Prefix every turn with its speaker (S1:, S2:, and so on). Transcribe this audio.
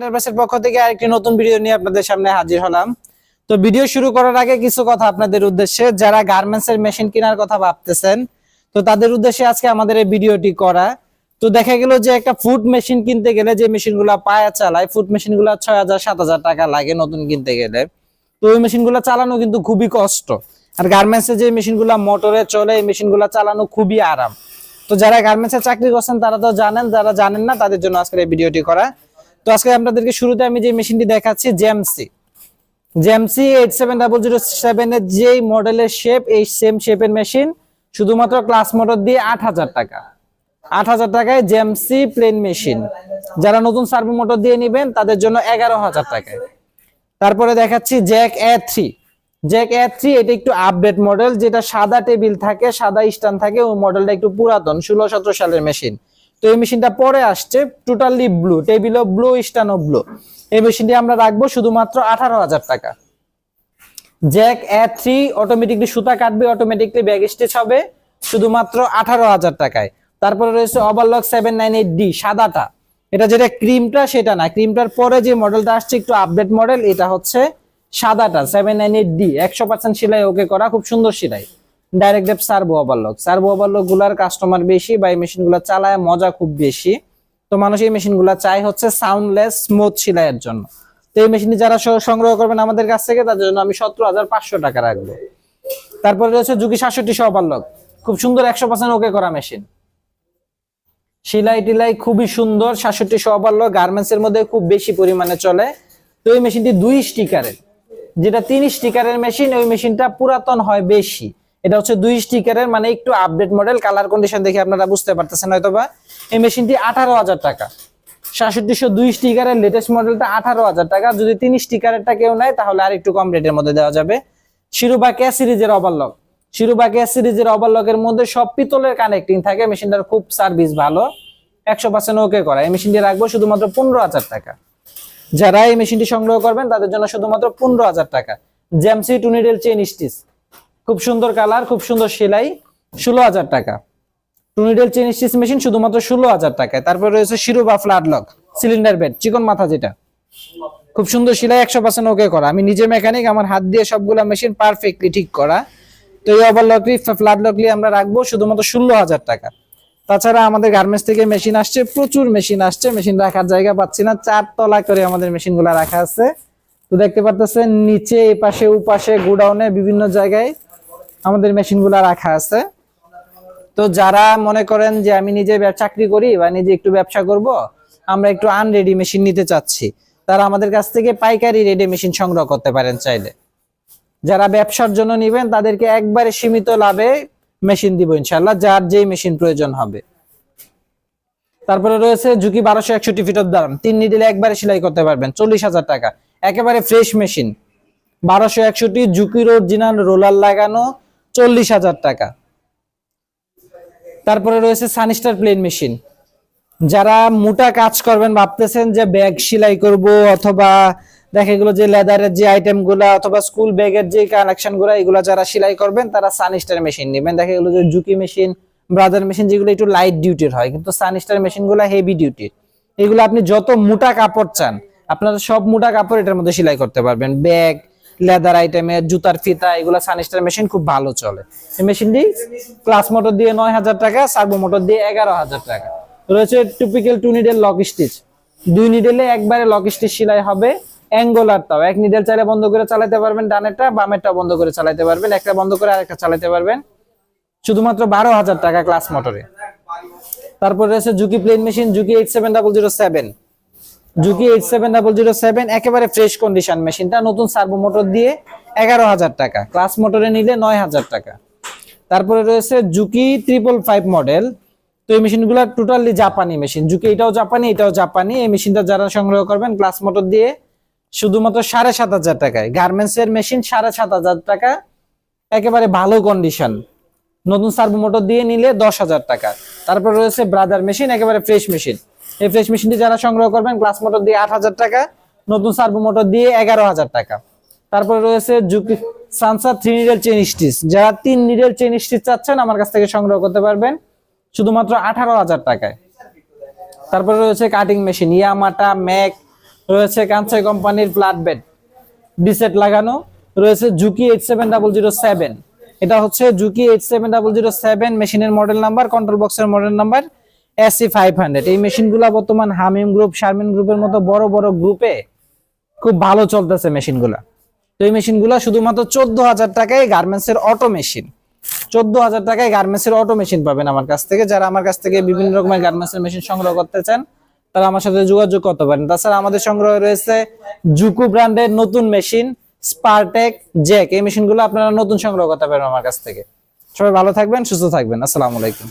S1: এন্টারপ্রাইজের পক্ষ থেকে আরেকটি নতুন ভিডিও নিয়ে আপনাদের সামনে হাজির হলাম। তো ভিডিও শুরু করার আগে কিছু কথা আপনাদের উদ্দেশ্যে। যারা গার্মেন্টস মেশিন কেনার কথা ভাবতেছেন, তো তাদের উদ্দেশ্যে আজকে আমাদের এই ভিডিওটি করা। তো দেখা গেল যে একটা ফুড মেশিন কিনতে গেলে যে মেশিনগুলো পায়া চালায় ফুড মেশিনগুলো ছয় হাজার, সাত হাজার টাকা লাগে নতুন কিনতে গেলে। তো ওই মেশিনগুলো চালানো কিন্তু খুবই কষ্ট। আর গার্মেন্টস যে মেশিনগুলো মোটরে চলে, এই মেশিনগুলো চালানো খুবই আরাম। তো যারা গার্মেন্টস চাকরি করছেন, তারা তো জানেন, যারা জানেন না, তাদের জন্য আজকের এই ভিডিওটি করা। তো আজকে আপনাদেরকে শুরুতে আমি যে মেশিনটি দেখাচ্ছি Gemsy Gemsy eight seven double zero seven এর যেই মডেলের শেপ এই সেম শেপের মেশিন শুধুমাত্র ক্লাস মোটর দিয়ে আট হাজার টাকা। আট হাজার টাকায় জেমসি প্লেন মেশিন যারা নতুন সার্ভো মোটর দিয়ে নেবেন, তাদের জন্য এগারো হাজার টাকায়। তারপরে দেখাচ্ছি Jack A three Jack A three এটা একটু আপডেট মডেল যেটা সাদা টেবিল থাকে, সাদা স্ট্যান্ড থাকে ওই মডেলটা একটু পুরাতন, ষোলো সতেরো সালের মেশিন তো এই মেশিনটা পরে আসছে টোটালি ব্লু টেবিলও ব্লু স্ট্যান্ডও ব্লু এই মেশিনটি আমরা রাখব শুধুমাত্র আঠারো হাজার টাকা। জ্যাক এ থ্রি অটোমেটিকলি সুতা কাটবে অটোমেটিকলি ব্যাগ স্টিচ হবে, শুধুমাত্র আঠারো হাজার টাকায়। তারপরে রয়েছে overlock seven nine eight D সাদাটা। এটা যেটা ক্রিমটা সেটা না। ক্রিমটার পরে যে মডেলটা আসছে, একটু আপডেট মডেল এটা হচ্ছে সাদাটা সেভেন নাইন এইট ডি একশো পার্সেন্ট সেলাই ওকে করা, খুব সুন্দর সেলাই। ডাইরেক্ট ডেপ সার্ভো ওভারলক সার্ভো ওভারলকগুলার কাস্টমার বেশি বা এই মেশিনগুলা চালায়, মজা খুব বেশি। তো মানুষ এই মেশিনগুলা চাই হচ্ছে সাউন্ডলেস স্মুথ সেলাইয়ের জন্য। তো এই মেশিনটি যারা সংগ্রহ করবেন আমাদের কাছ থেকে, তাদের জন্য আমি সতেরো হাজার পাঁচশো টাকা রাখব। তারপরে রয়েছে যুগি সাতষট্টি ওভারলক খুব সুন্দর একশো পার্সেন্ট ওকে করা মেশিন সেলাই টিলাই খুবই সুন্দর, সাতষট্টি ওভারলক গার্মেন্টস এর মধ্যে খুব বেশি পরিমাণে চলে। তো এই মেশিনটি দুই স্টিকারের যেটা তিন স্টিকারের মেশিন ওই মেশিনটা পুরাতন হয় বেশি। এটা হচ্ছে দুই স্টিকারের মানে একটু আপডেট মডেল কালার কন্ডিশন দেখে আপনারা বুঝতে পারতেছেন হয়তো বা এই মেশিনটি আঠারো হাজার টাকা। সাতষট্টিশো দুই স্টিকারের লেটেস্ট মডেলটা আঠারো হাজার টাকা। যদি তিন স্টিকারেরটা কেউ নেয়, তাহলে আর একটু কম রেটের মধ্যে দেওয়া যাবে। শিরোবা কে সিরিজের ওভারলক শিরোবা কে সিরিজের ওভারলকের মধ্যে সব পিতলের কানেক্টিং থাকে। মেশিনটার খুব সার্ভিস ভালো। একশো পার্সেন্ট ওকে করা। এই মেশিনটি রাখব শুধুমাত্র পনেরো হাজার টাকা। যারা এই মেশিনটি সংগ্রহ করবেন, তাদের জন্য শুধুমাত্র পনেরো হাজার টাকা। জ্যামসি টুনিডেল চেন স্টিচ খুব সুন্দর কালার, খুব সুন্দর সেলাই, ষোলো হাজার টাকা। টুনিডেল চেন স্টিচ মেশিন শুধুমাত্র ষোলো হাজার টাকায়। তারপর রয়েছে Siruba flat lock, cylinder bed, চিকন মাথা যেটা। খুব সুন্দর সেলাই, একশো পার্সেন্ট ওকে করা। আমি নিজে মেকানিক আমার হাত দিয়ে সবগুলা মেশিন পারফেক্টলি ঠিক করা। তো এই ওভারলকলি ফ্ল্যাট লকলি আমরা রাখব শুধুমাত্র ষোলো হাজার টাকা। তাছাড়া আমাদের গার্মেন্টস থেকে মেশিন আসছে, প্রচুর মেশিন আসছে। মেশিন রাখার জায়গা পাচ্ছি না, চার তলা করে আমাদের মেশিনগুলা রাখা আছে। তো দেখতে পারতেছেন, নিচে এই পাশে উপাশে গোডাউনে বিভিন্ন জায়গায় আমাদের মেশিনগুলা রাখা আছে। তো যারা মনে করেন যে আমি নিজে চাকরি করি বা নিজে একটু ব্যবসা করব, আমরা একটু আনরেডি মেশিন নিতে চাচ্ছি। তারা আমাদের কাছ থেকে পাইকারি রেডি মেশিন সংগ্রহ করতে পারেন চাইলে। যারা ব্যবসার জন্য নিবেন, তাদেরকে একবারে সীমিত লাভে মেশিন দিব ইনশাল্লাহ যার যেই মেশিন প্রয়োজন হবে। তারপরে রয়েছে ঝুঁকি বারোশো একষট্টি ফিটের দাম তিন নিডিলে একবারে সেলাই করতে পারবেন, চল্লিশ হাজার টাকা। একেবারে ফ্রেশ মেশিন বারোশো একষট্টি ঝুঁকির অরিজিনাল রোলার লাগানো চল্লিশ হাজার টাকা। তারপরে রয়েছে সানিস্টার প্লেন মেশিন। যারা মোটা কাজ করবেন, ভাবতেছেন যে ব্যাগ সেলাই করব অথবা দেখা গেলো যে লেদারের যে আইটেমগুলা অথবা স্কুল ব্যাগের যে কানেকশনগুলা এগুলা যারা সেলাই করবেন, তারা সানিস্টার মেশিন নেবেন। দেখা গেলো যে জুকি মেশিন ব্রাদার মেশিন যেগুলো একটু লাইট ডিউটির হয়, কিন্তু সানিস্টার মেশিনগুলা হেভি ডিউটির এগুলো আপনি যত মোটা কাপড় চান, আপনারা সব মোটা কাপড় এটার মধ্যে সেলাই করতে পারবেন। ব্যাগ লেদার আইটেমের জুতার ফিতা, এগুলো সানিস্টার মেশিন খুব ভালো চলে। এই মেশিনটি ক্লাস মোটর দিয়ে নয় হাজার টাকা, সার্বো মোটর দিয়ে এগারো হাজার টাকা। রয়েছে typical two needle lock stitch দুই নিডেলে একবারে লক স্টিচ সেলাই হবে অ্যাঙ্গোলার তাও। এক নিডেল চাইলে বন্ধ করে চালাতে পারবেন, ডানেরটা বামেরটা বন্ধ করে চালাতে পারবেন, একটা বন্ধ করে আরেকটা চালাতে পারবেন। শুধুমাত্র বারো হাজার টাকা ক্লাস মোটরে। তারপর রয়েছে Juki plain machine Juki eight seven double zero seven Juki eight seven double zero seven একেবারে ফ্রেশ কন্ডিশন মেশিনটা নতুন সার্ভো মোটর দিয়ে এগারো হাজার টাকা। ক্লাস মোটরে নিলে নয় হাজার টাকা। তারপরে রয়েছে জুকি ট্রিপল ফাইভ মডেল তো এই মেশিনগুলো টোটালি জাপানি মেশিন জুকি এটাও জাপানি এটাও জাপানি এই মেশিনটা যারা সংগ্রহ করবেন ক্লাস মোটর দিয়ে শুধুমাত্র সাড়ে সাত হাজার টাকায়। গার্মেন্টস এর মেশিন সাড়ে সাত হাজার টাকা। একেবারে ভালো কন্ডিশন নতুন সার্ভো মোটর দিয়ে নিলে দশ হাজার টাকা। তারপর রয়েছে ব্রাদার মেশিন একেবারে ফ্রেশ মেশিন এই ফ্রেশ মেশিনটি যারা সংগ্রহ করবেন ক্লাস মোটর দিয়ে আট হাজার টাকা, নতুন সার্ভো মোটর দিয়ে এগারো হাজার টাকা। তারপরে রয়েছে Juki Sunstar three needle chain stitch যারা তিন নিডেল চেন স্টিচ চাচ্ছেন, আমার কাছ থেকে সংগ্রহ করতে পারবেন, শুধুমাত্র আঠারো হাজার টাকায়। তারপরে রয়েছে কাটিং মেশিন ইয়ামাটা ম্যাক রয়েছে কাঞ্চাই কোম্পানির ফ্ল্যাট বেড বিসেট লাগানো, রয়েছে Juki eight seven double zero seven এটা হচ্ছে Juki eight seven double zero seven মেশিনের মডেল নাম্বার কন্ট্রোল বক্সের model number AC five hundred এই মেশিনগুলো বর্তমান হামিম গ্রুপ শারমিন গ্রুপের মতো বড় বড় গ্রুপে খুব ভালো চলতেছে মেশিনগুলা। তো এই মেশিনগুলো শুধুমাত্র চোদ্দ হাজার টাকায় গার্মেন্টস এর অটো মেশিন চোদ্দ হাজার টাকায় গার্মেন্টস এর অটো মেশিন পাবেন আমার কাছ থেকে। যারা আমার কাছ থেকে বিভিন্ন রকমের গার্মেন্টস এর মেশিন সংগ্রহ করতে চান, তারা আমার সাথে যোগাযোগ করতে পারেন। তাছাড়া আমাদের সংগ্রহে রয়েছে জুকু ব্র্যান্ডের নতুন মেশিন স্পারটেক জ্যাক এই মেশিনগুলো আপনারা নতুন সংগ্রহ করতে পারেন আমার কাছ থেকে। সবাই ভালো থাকবেন, সুস্থ থাকবেন। আসসালামু আলাইকুম।